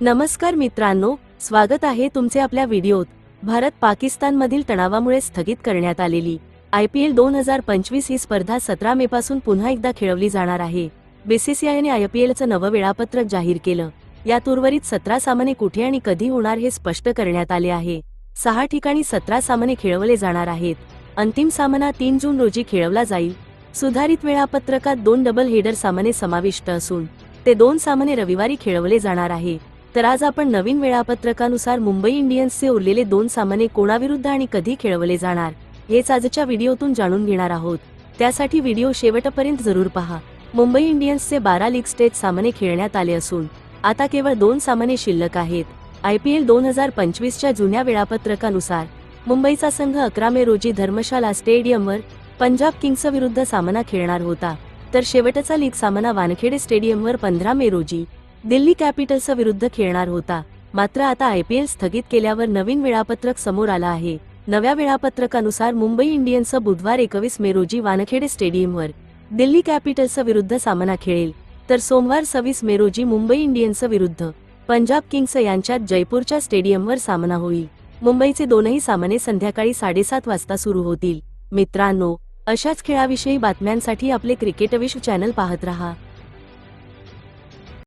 नमस्कार मित्रांनो स्वागत आहे तुमचे आपल्या व्हिडिओत. भारत पाकिस्तानमधील तणावामुळे स्थगित करण्यात आलेली आय पी एल दोन हजार पंचवीस ही स्पर्धा सतरा मे पासून पुन्हा एकदा खेळवली जाणार आहे. बीसीसीआयने आय पी एलचं नवं वेळापत्रक जाहीर केलं. यात उर्वरित सतरा सामने कुठे आणि कधी होणार हे स्पष्ट करण्यात आले आहे. सहा ठिकाणी सतरा सामने खेळवले जाणार आहेत. अंतिम सामना तीन जून रोजी खेळवला जाईल. सुधारित वेळापत्रकात दोन डबल हेडर सामने समाविष्ट असून ते दोन सामने रविवारी खेळवले जाणार आहे. तर आज आपण नवीन वेळापत्रकानुसार मुंबई इंडियन्सचे उरलेले दोन सामने कोणाविरुद्ध आणि कधी खेळवले जाणार हेच आजच्या व्हिडिओतून जाणून घेणार आहोत. त्यासाठी व्हिडिओ शेवटपर्यंत जरूर पहा. मुंबई इंडियन्सचे बारा लीग स्टेट सामने खेळण्यात आले असून आता केवळ दोन सामने शिल्लक आहेत. आय पी एल दोन हजार पंचवीसच्या जुन्या वेळापत्रकानुसार मुंबईचा संघ अकरा मे रोजी धर्मशाला स्टेडियमवर पंजाब किंग्स विरुद्ध सामना खेळणार होता. तर शेवटचा लीग सामना वानखेडे स्टेडियमवर पंधरा मे रोजी दिल्ली कॅपिटल्स विरुद्ध खेळणार होता. मात्र आता आयपीएल स्थगित केल्यावर नवीन वेळापत्रक समोर आलं आहे. नव्या वेळापत्रकानुसार मुंबई इंडियन्स बुधवार एकवीस मे रोजी वानखेडे स्टेडियमवर दिल्ली कॅपिटल्स विरुद्ध सामना खेळेल. तर सोमवार सव्वीस मे रोजी मुंबई इंडियन्स विरुद्ध पंजाब किंग्स यांच्यात जयपूरच्या स्टेडियमवर सामना होईल. मुंबईचे दोनही सामने संध्याकाळी साडेसात वाजता सुरू होतील. मित्रांनो अशाच खेळाविषयी बातम्यांसाठी आपले क्रिकेटविश चॅनल पाहत रहा.